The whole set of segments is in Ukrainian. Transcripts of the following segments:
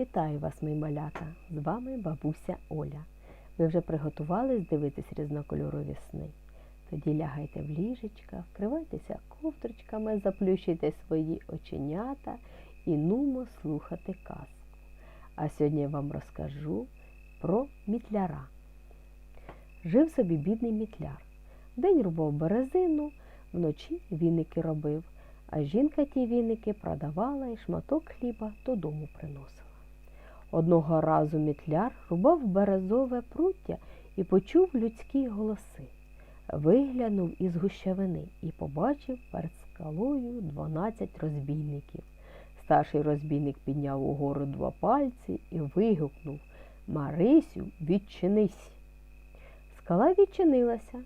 Вітаю вас, мої малята! З вами бабуся Оля. Ви вже приготувались дивитись різнокольорові сни? Тоді лягайте в ліжечка, вкривайтеся ковдрочками, заплющуйте свої оченята і нумо слухати казку. А сьогодні я вам розкажу про мітляра. Жив собі бідний мітляр. Вдень рубав березину, вночі віники робив, а жінка ті віники продавала і шматок хліба додому приносила. Одного разу мітляр рубав березове пруття і почув людські голоси. Виглянув із гущавини і побачив перед скалою дванадцять розбійників. Старший розбійник підняв угору два пальці і вигукнув Марисю, відчинись. Скала відчинилася.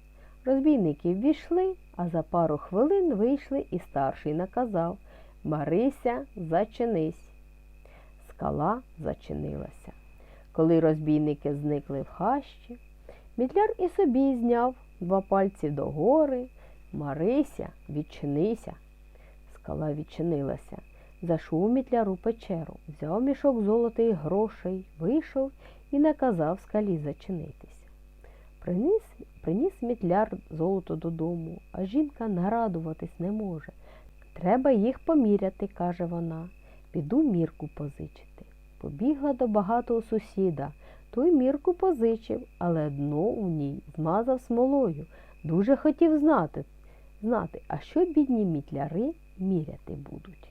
Розбійники ввійшли, а за пару хвилин вийшли і старший наказав Марися, зачинись. Скала зачинилася. Коли розбійники зникли в хащі, мітляр і собі зняв два пальці догори. Марися, відчинися. Скала відчинилася. Зайшов мітляру печеру, взяв мішок золота і грошей, вийшов і наказав скалі зачинитися. Приніс, приніс мітляр золото додому, а жінка нарадуватись не може. Треба їх поміряти, каже вона. Піду мірку позичити. Побігла до багатого сусіда. Той мірку позичив, але дно у ній змазав смолою. Дуже хотів знати, знати, а що бідні мітляри міряти будуть.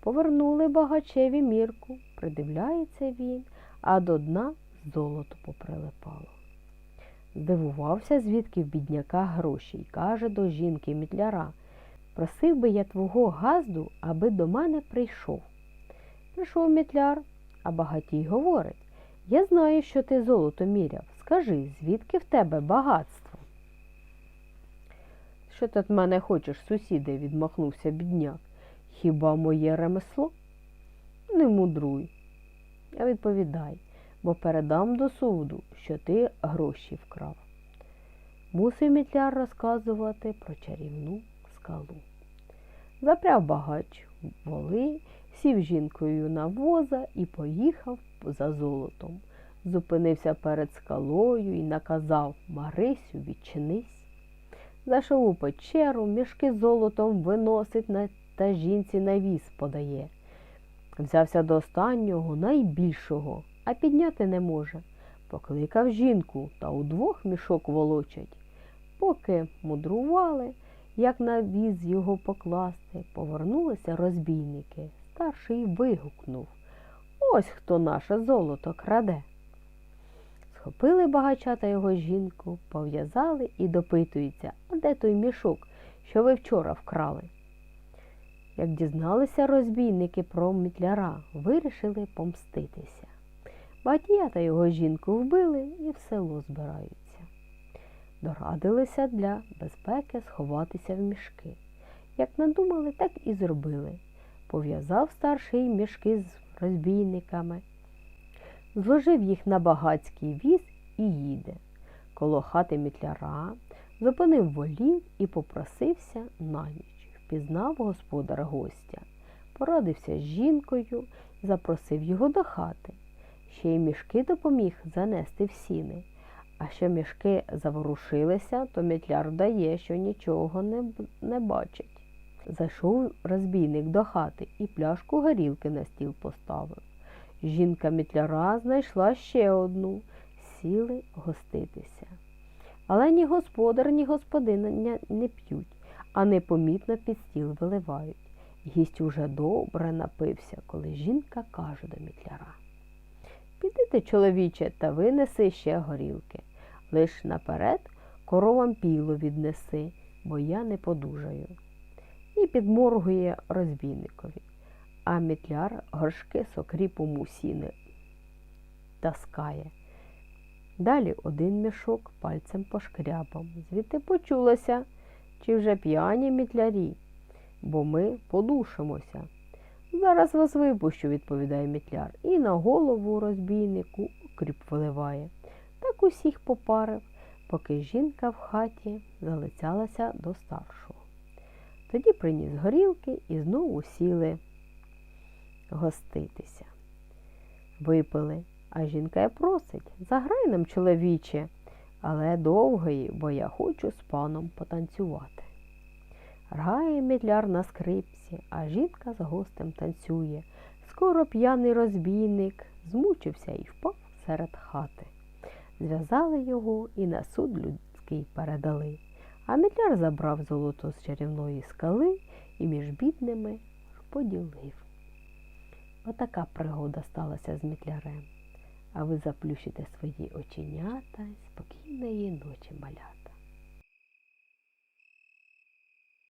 Повернули багачеві мірку, придивляється він, а до дна золото поприлипало. Здивувався, звідки в бідняка гроші, й каже до жінки мітляра Просив би я твого газду, аби до мене прийшов. Прийшов мітляр, а багатій говорить Я знаю, що ти золото міряв. Скажи, звідки в тебе багатство? Що ти від мене хочеш, сусіде? відмахнувся бідняк. Хіба моє ремесло? Не мудруй. Я відповідай, бо передам до суду, що ти гроші вкрав. Мусив мітляр розказувати про чарівну скалу. Запряв багач воли, сів жінкою на воза і поїхав за золотом. Зупинився перед скалою і наказав Марисю, відчинись. Зайшов у печеру, мішки золотом виносить на та жінці на віз подає. Взявся до останнього, найбільшого, а підняти не може. Покликав жінку та удвох мішок волочать. Поки мудрували, як на віз його покласти, повернулися розбійники. Старший вигукнув Ось хто наше золото краде. Схопили багача та його жінку, пов'язали і допитуються, а де той мішок, що ви вчора вкрали. Як дізналися розбійники про мітляра, вирішили помститися. Батія та його жінку вбили і в село збираються. Дорадилися для безпеки сховатися в мішки. Як надумали, так і зробили. Пов'язав старший мішки з розбійниками, зложив їх на багацький віз і їде. Коло хати мітляра зупинив волів і попросився на ніч. Впізнав господар гостя, порадився з жінкою запросив його до хати. Ще й мішки допоміг занести в сіни. А що мішки заворушилися, то мітляр дає, що нічого не, не бачить. Зайшов розбійник до хати і пляшку горілки на стіл поставив. Жінка мітляра знайшла ще одну, сіли гоститися. Але ні господар, ні господиня не п'ють, а непомітно під стіл виливають. Гість уже добре напився, коли жінка каже до мітляра. Підите, чоловіче, та винеси ще горілки. Лиш наперед коровам піло віднеси, бо я не подужаю. І підморгує розбійникові, а мітляр горшки сокріпом у сіни таскає. Далі один мішок пальцем пошкрябав. Звідти почулося, чи вже п'яні мітлярі, бо ми подушимося. Зараз вас випущу, відповідає мітляр, і на голову розбійнику кріп виливає. Так усіх попарив, поки жінка в хаті залицялася до старшого. Тоді приніс горілки і знову сіли гоститися. випили. А жінка й просить, заграй нам, чоловіче, але довгої, бо я хочу з паном потанцювати. Грає медляр на скрипці, а жінка з гостем танцює. Скоро п'яний розбійник змучився і впав серед хати. Зв'язали його і на суд людський передали. А медляр забрав золото з чарівної скали і між бідними поділив. Отака пригода сталася з мітлярем. А ви заплющите свої оченята спокійної ночі малята.